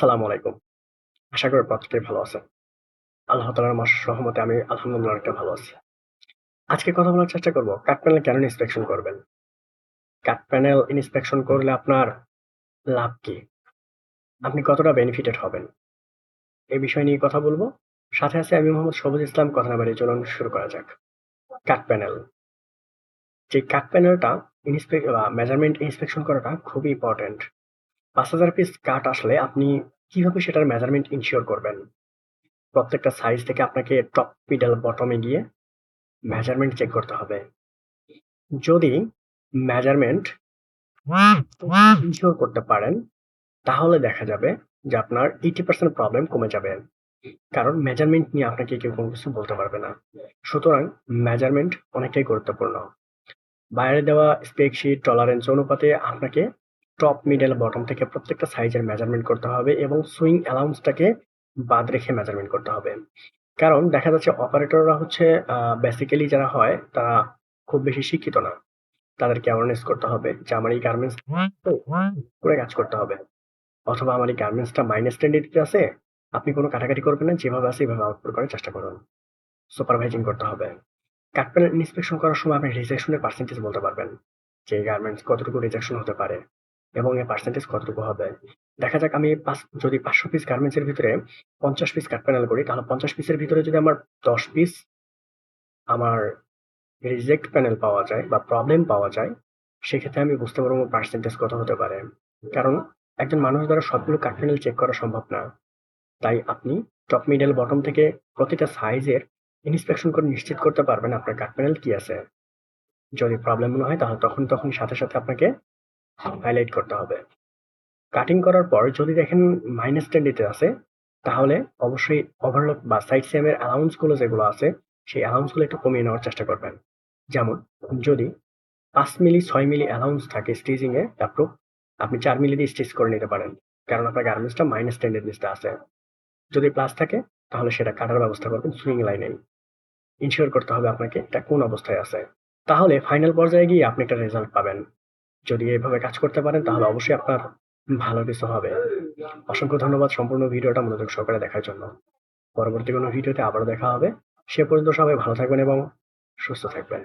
সালামু আলাইকুম। আশা করি প্রত্যেকেই ভালো আছেন। আল্লাহ তাআলার মাস রহমতে আমি আলহামদুলিল্লাহ অনেকটা ভালো আছি। আজকে কথা বলার চেষ্টা করব, কাঠ প্যানেল কেন ইন্সপেকশন করবেন? কাঠ প্যানেল ইন্সপেকশন করলে আপনার লাভ কি? আপনি কতটা বেনিফিটেড হবেন? এই বিষয় নিয়ে কথা বলব সাথে আছে আমি মোহাম্মদ সবুজ ইসলাম কথা না বাড়িয়ে চলুন, শুরু করা যাক। কাঠ প্যানেল। যে কাঠ প্যানেলটা ইন্সপেক মেজারমেন্ট ইন্সপেকশন করাটা খুবই ইম্পোর্টেন্ট। ৫,০০০ পিস কাঠ আসলে আপনি কীভাবে সেটার মেজারমেন্ট ইনশিওর করবেন? প্রত্যেকটা সাইজ থেকে আপনাকে টপ, মিডল, বটমে গিয়ে মেজারমেন্ট চেক করতে হবে। যদি মেজারমেন্ট ইনশিওর করতে পারেন, তাহলে দেখা যাবে যে আপনার 80% প্রবলেম কমে যাবে। কারণ মেজারমেন্ট নিয়ে আপনাকে কেউ কোনো কিছু বলতে পারবে না। সুতরাং মেজারমেন্ট অনেকটাই গুরুত্বপূর্ণ। বাইরে দেওয়া স্পেক শিট, টলারেন্স অনুপাতে আপনাকে টপ, মিডল, বটম থেকে প্রত্যেকটা সাইজের মেজারমেন্ট করতে হবে এবং সুইং অ্যালাউন্সটাকে বাদ রেখে মেজারমেন্ট করতে হবে। কারণ দেখা যাচ্ছে অপারেটররা হচ্ছে বেসিক্যালি যারা হয় তারা খুব বেশি শিক্ষিত না। তাদেরকে অ্যাওয়ারনেস করতে হবে যে আমার এই গার্মেন্টস করে কাজ করতে হবে। অথবা আমার এই গার্মেন্টসটা মাইনাস টেন্ডেন্সি আছে। আপনি কোনো কাটাকাটি করবেন না। যেভাবে আছে এভাবে আউটপুট করার চেষ্টা করুন। সুপারভাইজিং করতে হবে। কাঠ প্যানেল ইন্সপেকশন করার সময় আপনি রিজেকশন এর পার্সেন্টেজ বলতে পারবেন। যে গার্মেন্টস কতটুকু রিজেকশন হতে পারে এবং এর পার্সেন্টেজ কতটুকু হবে। দেখা যাক আমি যদি ৫০০ পিস গার্মেন্টসের ভিতরে ৫০ পিস কাঠ প্যানেল করি তাহলে ৫০ পিসের ভিতরে যদি আমার ১০ পিস আমার রিজেক্ট প্যানেল পাওয়া যায় বা প্রবলেম পাওয়া যায়, সেক্ষেত্রে আমি বুঝতে পারব পার্সেন্টেজ কত হতে পারে। কারণ একজন মানুষ দ্বারা সবগুলো কাঠ প্যানেল চেক করা সম্ভব না। তাই আপনি টপ, মিডল, বটম থেকে প্রতিটা সাইজের ইন্সপেকশন করে নিশ্চিত করতে পারবেন আপনার কাঠ প্যানেল কি আছে। যদি প্রবলেম মনে হয় তাহলে তখন, তখন সাথে, সাথে আপনাকে হাইলাইট করতে হবে। কাটিং করার পর যদি দেখেন মাইনাস টেন্ডেন্সি আছে, তাহলে অবশ্যই ওভারলক বা সাইড সেম এর অ্যালাউন্সগুলো যেগুলো আছে, সেই অ্যালাউন্সগুলো একটু কমিয়ে নেওয়ার চেষ্টা করবেন। যেমন যদি পাঁচ মিলি ছয় মিলি অ্যালাউন্স থাকে স্টিচিং এ অ্যাপ্রুভ, আপনি চার মিলি দিয়ে স্টিচ করে নিতে পারেন। কারণ আপনার গার্মেন্টসটা মাইনাস টেন্ডেন্সিটা আছে। যদি প্লাস থাকে তাহলে সেটা কাটার ব্যবস্থা করবেন সুইং লাইনেই। ইনশিওর করতে হবে আপনাকে এটা কোন অবস্থায় আছে। তাহলে ফাইনাল পর্যায়ে গিয়ে আপনি একটা রেজাল্ট পাবেন। যদি এভাবে কাজ করতে পারেন, তাহলে অবশ্যই আপনার ভালো কিছু হবে। অসংখ্য ধন্যবাদ সম্পূর্ণ ভিডিওটা মনোযোগ সহকারে দেখার জন্য। পরবর্তী কোনো ভিডিওতে আবারও দেখা হবে। সে পর্যন্ত সবাই ভালো থাকবেন এবং সুস্থ থাকবেন।